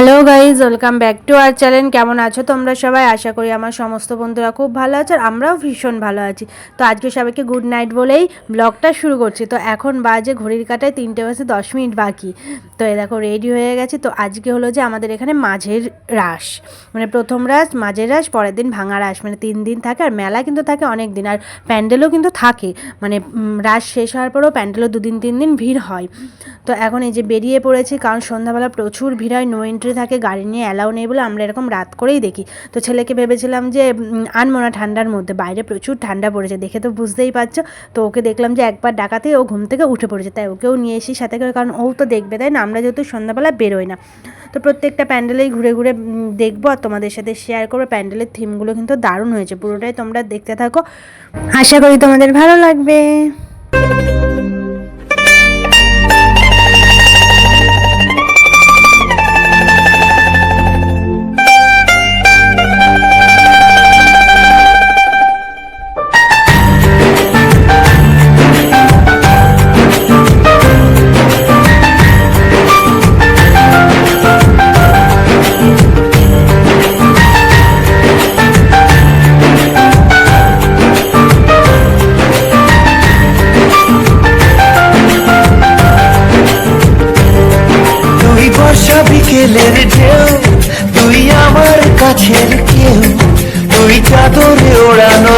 Hello guys, welcome back to our channel. কেমন আছো তোমরা সবাই? আশা করি আমার সমস্ত বন্ধুরা খুব ভালো আছে আর আমরাও ভীষণ ভালো আছি। তো আজকে সবাইকে গুড নাইট বলেই ব্লগটা শুরু করছি। তো এখন বাজে ঘড়ির কাটায় তিনটে বাজে দশ মিনিট বাকি। তো এ দেখো রেডি হয়ে গেছে। তো আজকে হলো যে আমাদের এখানে মাঝের রাস মানে প্রথম রাস মাঝের রাস পরের দিন ভাঙা রাস মানে তিন দিন থাকে আর মেলা কিন্তু থাকে অনেক দিন। আর প্যান্ডেলও কিন্তু থাকে। মানে রাস শেষ হওয়ার পরেও প্যান্ডেলও দুদিন, তিন দিন ভিড় হয়। তো এখন এই যে বেরিয়ে পড়েছি, কারণ সন্ধ্যাবেলা প্রচুর ভিড় হয় নো এন্ট্রি থাকে, গাড়ি নিয়ে অ্যালাউ নেই বলে আমরা এরকম রাত করেই দেখি। তো ছেলেকে ভেবেছিলাম যে আনব না ঠান্ডার মধ্যে, বাইরে প্রচুর ঠান্ডা পড়েছে, দেখে তো বুঝতেই পারছ। তো ওকে দেখলাম যে একবার ডাকাতেই ও ঘুম থেকে উঠে পড়েছে, তাই ওকেও নিয়ে এসি সাথে করে, কারণ ও তো দেখবে, তাই না? আমরা যেহেতু সন্ধ্যাবেলা বেরোই না। তো প্রত্যেকটা প্যান্ডেলেই ঘুরে ঘুরে দেখব আর তোমাদের সাথে শেয়ার করব। প্যান্ডেলের থিমগুলো কিন্তু দারুণ হয়েছে, পুরোটাই তোমরা দেখতে থাকো। আশা করি তোমাদের ভালো লাগবে। কাছের কেউ তুই চাদরে ওড়ানো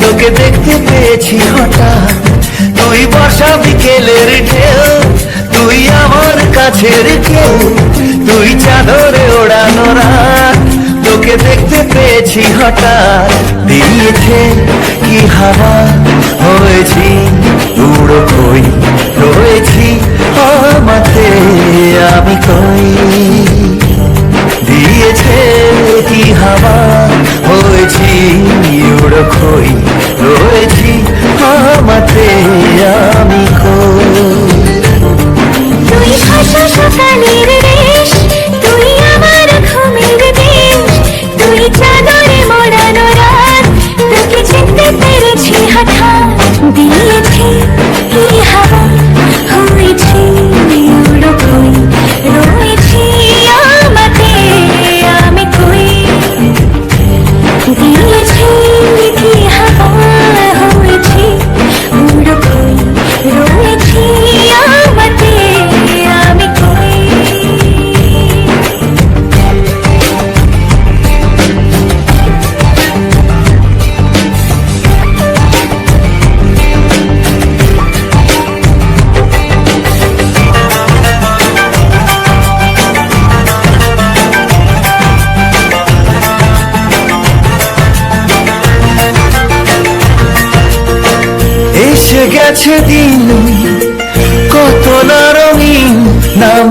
তোকে দেখতে পেয়েছি হঠাৎ। তুই বর্ষা বিকেলের ঢেউ। তুই আমার কাছের কেউ। তুই চাদরে ওড়ানো তোকে দেখতে পেয়েছি হঠাৎ। দিয়েছে কি হাওয়া? হয়েছি উড়ো কই? রয়েছি আমাতে। আমি কই? কই রয়েছি আমাতে আমি কই তুই ভাষা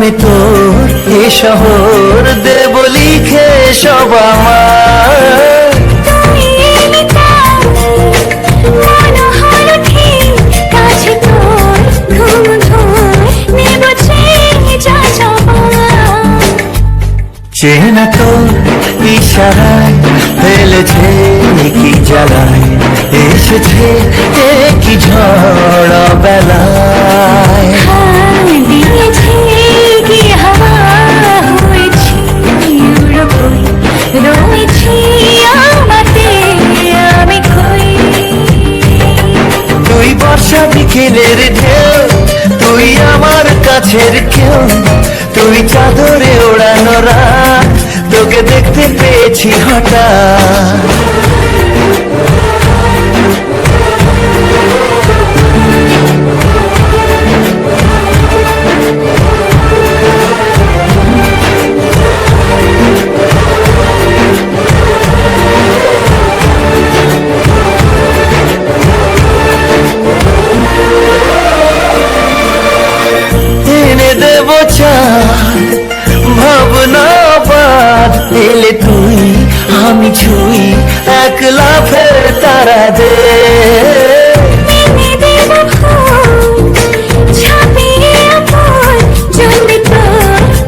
নামে তোর এ শহর দেব লিখে সব আমার। চেনা তোর ইশারায় ফেলেছে কি জ্বালায় এসেছে কি ঝড় বেলায় দেখতে পেয়েছি হঠাৎ।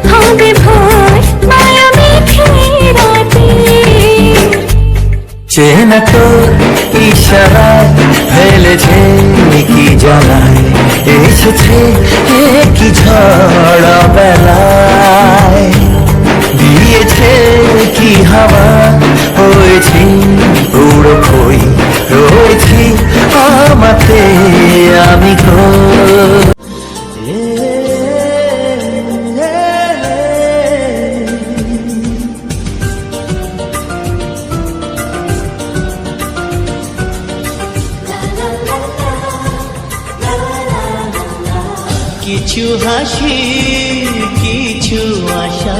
হবে ভোর মায়া মেঘে রাতে চেনা তোর ইশারায় ফেলেছে কি জ্বালায় এসেছে কি ঝড় বেলায়। দিয়েছে কি হাওয়া হয়েছি উড়ো খই রয়েছি আমাতে আমি খো কিছু হাসি কিছু আশা।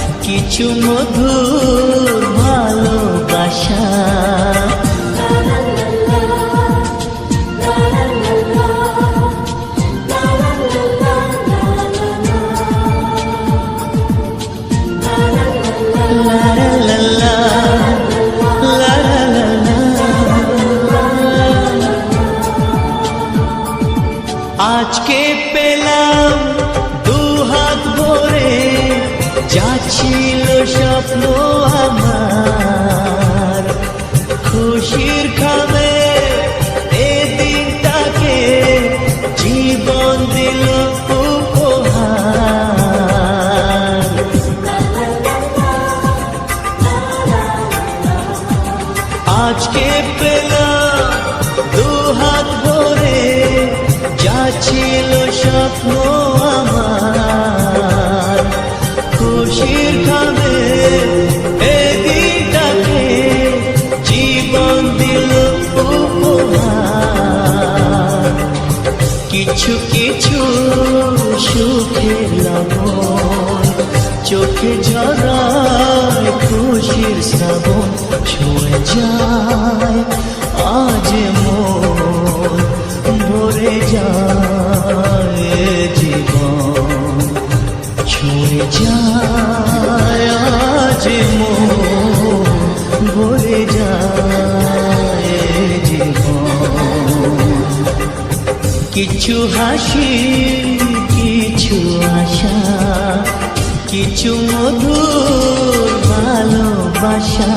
কিছু মধুর ভালোবাসা। চোখে ঝরায় খুশির শ্রাবণ ছুঁয়ে যায়। আজ ভরে যায়, জীবন ছুঁয়ে যায়। আজ ভরে যায়, জীবন। কিছু হাসি ভালোবাসা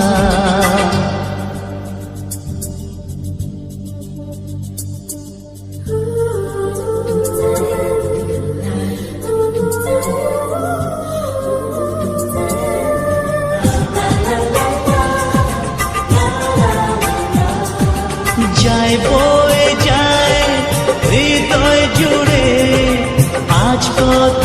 যায় বয়ে যায় হৃদয় জুড়ে আজ কত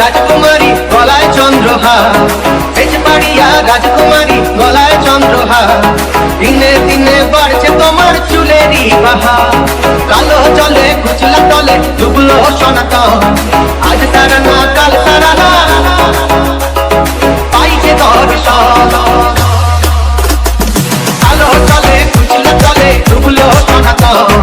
রাজকুমারী গলায় চন্দ্রহার। বেঁচে পাড়িয়া রাজকুমারী গলায় চন্দ্রহার। দিনে দিনে বাড়ছে তোমার চুলেরই বাহার। কালো জলে ঘুচলা তলে ডুবলো সনাতন। আজ তারা না, কাল তারা না। পাইছে দর্শন আলো চলে খুচলো চলে ডুবলো সনাতন।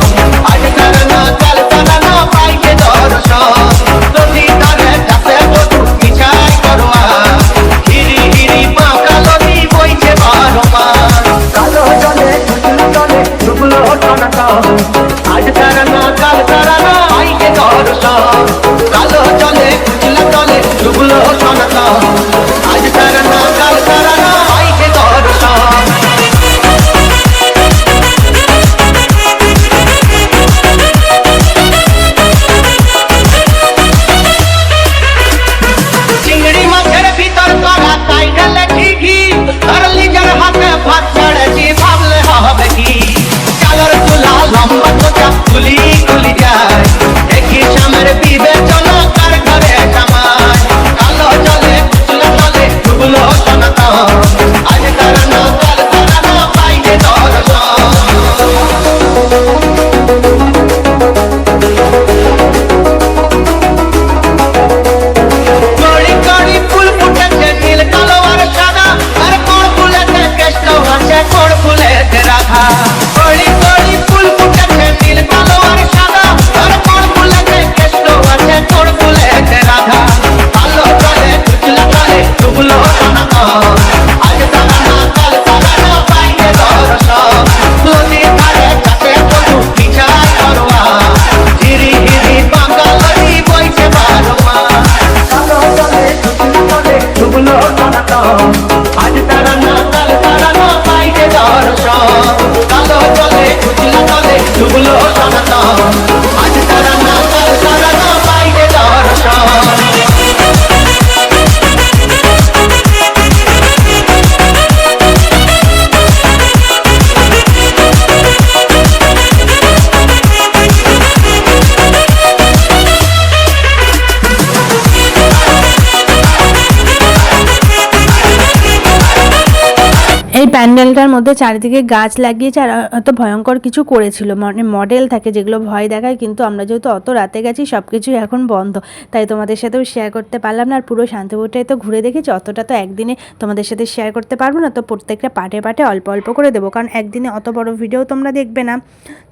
এই প্যান্ডেলটার মধ্যে চারিদিকে গাছ লাগিয়েছে আর অত ভয়ঙ্কর কিছু করেছিল। মানে মডেল থাকে যেগুলো ভয় দেখায়, কিন্তু আমরা যেহেতু অত রাতে গেছি সব কিছুই এখন বন্ধ। তাই তোমাদের সাথেও শেয়ার করতে পারলাম না, আর পুরো শান্তিপুরটাই তো ঘুরে দেখেছি, অতটা তো একদিনে তোমাদের সাথে শেয়ার করতে পারব না, তো প্রত্যেকটা পাটে পাটে অল্প অল্প করে দেবো, কারণ একদিনে অত বড় ভিডিও তোমরা দেখবে না।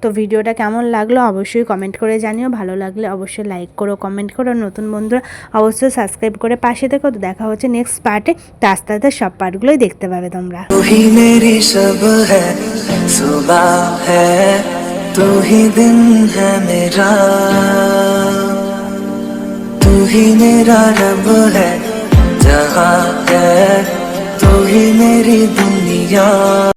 তো ভিডিওটা কেমন লাগল অবশ্যই কমেন্ট করে জানিও, ভালো লাগলে অবশ্যই লাইক করো কমেন্ট করো নতুন বন্ধুরা অবশ্যই সাবস্ক্রাইব করে পাশে দেখো তো দেখা হচ্ছে নেক্সট পার্টে তো আস্তে আস্তে সব পার্টগুলোই দেখতে পাবে তোমরা। ही मेरी शब है, सुबह है, तू ही दिन है मेरा। तू ही मेरा रब है, जहाँ है, तू ही मेरी दुनिया।